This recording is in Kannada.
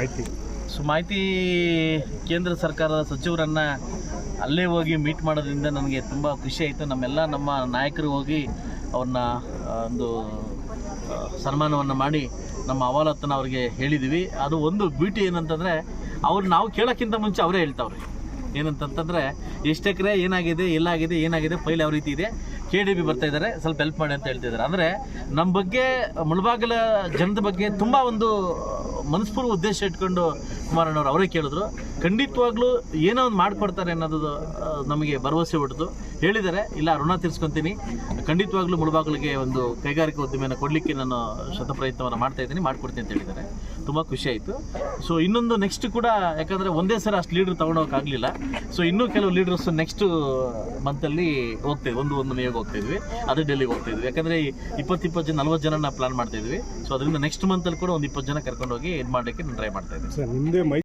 ಮಾಹಿತಿ? ಸೊ ಮಾಹಿತಿ ಕೇಂದ್ರ ಸರ್ಕಾರದ ಸಚಿವರನ್ನು ಅಲ್ಲೇ ಹೋಗಿ ಮೀಟ್ ಮಾಡೋದ್ರಿಂದ ನನಗೆ ತುಂಬ ಖುಷಿ ಆಯಿತು. ನಮ್ಮೆಲ್ಲ ನಮ್ಮ ನಾಯಕರು ಹೋಗಿ ಅವ್ರನ್ನ ಒಂದು ಸನ್ಮಾನವನ್ನು ಮಾಡಿ ನಮ್ಮ ಅವಾಲತ್ತನ್ನು ಅವ್ರಿಗೆ ಹೇಳಿದ್ದೀವಿ ಅದು ಒಂದು ಬ್ಯೂಟಿ ಏನಂತಂದರೆ, ಅವ್ರು ನಾವು ಕೇಳೋಕ್ಕಿಂತ ಮುಂಚೆ ಅವರೇ ಹೇಳ್ತಾವ್ರೆ. ಏನಂತಂತಂದರೆ, ಎಷ್ಟು ಎಕರೆ, ಏನಾಗಿದೆ, ಎಲ್ಲಾಗಿದೆ, ಏನಾಗಿದೆ, ಫೈಲ್ ಯಾವ ರೀತಿ ಇದೆ ಕೆ ಡಿ ಬಿ ಬರ್ತಾ ಇದ್ದಾರೆ ಸ್ವಲ್ಪ ಹೆಲ್ಪ್ ಮಾಡಿ ಅಂತ ಹೇಳ್ತಿದ್ದಾರೆ ಅಂದರೆ ನಮ್ಮ ಬಗ್ಗೆ ಮುಳಬಾಗಿಲ ಜನದ ಬಗ್ಗೆ ತುಂಬ ಒಂದು ಮನಸ್ಪೂರ್ವ ಉದ್ದೇಶ ಇಟ್ಕೊಂಡು ಕುಮಾರಣ್ಣವ್ರು ಅವರೇ ಕೇಳಿದ್ರು. ಖಂಡಿತವಾಗ್ಲೂ ಏನೋ ಒಂದು ಮಾಡಿಕೊಡ್ತಾರೆ ಅನ್ನೋದು ನಮಗೆ ಭರವಸೆ ಹೊಡೆದು ಹೇಳಿದ್ದಾರೆ, ಇಲ್ಲ ಋಣ ತೀರಿಸ್ಕೊತೀನಿ. ಖಂಡಿತವಾಗ್ಲೂ ಮುಳಬಾಗಿಲಿಗೆ ಒಂದು ಕೈಗಾರಿಕಾ ಉದ್ಯಮನ ಕೊಡಲಿಕ್ಕೆ ನಾನು ಶತಪ್ರಯತ್ನವನ್ನು ಮಾಡ್ತಾ ಇದ್ದೀನಿ, ಮಾಡಿಕೊಡ್ತೀನಿ ಅಂತ ಹೇಳಿದ್ದಾರೆ. ತುಂಬ ಖುಷಿ ಆಯಿತು. ಸೊ ಇನ್ನೊಂದು ನೆಕ್ಸ್ಟ್ ಕೂಡ, ಯಾಕಂದರೆ ಒಂದೇ ಸಲ ಅಷ್ಟು ಲೀಡ್ರ್ ತೊಗೊಂಡೋಗಕ್ಕಾಗಲಿಲ್ಲ ಸೊ ಇನ್ನೂ ಕೆಲವು ಲೀಡರ್ಸ್ ನೆಕ್ಸ್ಟ್ ಮಂತಲ್ಲಿ ಹೋಗ್ತೇವೆ. ಒಂದು ಒಂದು ಮೇಗೆ ಹೋಗ್ತಾ ಇದ್ವಿ. ಅದೇ ಡೆಲ್ಲಿಗೆ ಹೋಗ್ತಾ ಇದ್ವಿ. ಯಾಕಂದರೆ ಇಪ್ಪತ್ತಿಪ್ಪತ್ತು ಇಪ್ಪತ್ತು ಜನ, ನಲ್ವತ್ತು ಜನ ಪ್ಲಾನ್ ಮಾಡ್ತಾ ಇದ್ವಿ. ಸೊ ಅದರಿಂದ ನೆಕ್ಸ್ಟ್ ಮಂತಲ್ಲಿ ಕೂಡ ಒಂದು ಇಪ್ಪತ್ತು ಜನ ಕರ್ಕೊಂಡೋಗಿ ಇದು ಮಾಡಲಿಕ್ಕೆ ನಾನು ಟ್ರೈ ಮಾಡ್ತಾ ಇದ್ದೀನಿ. ಸರ್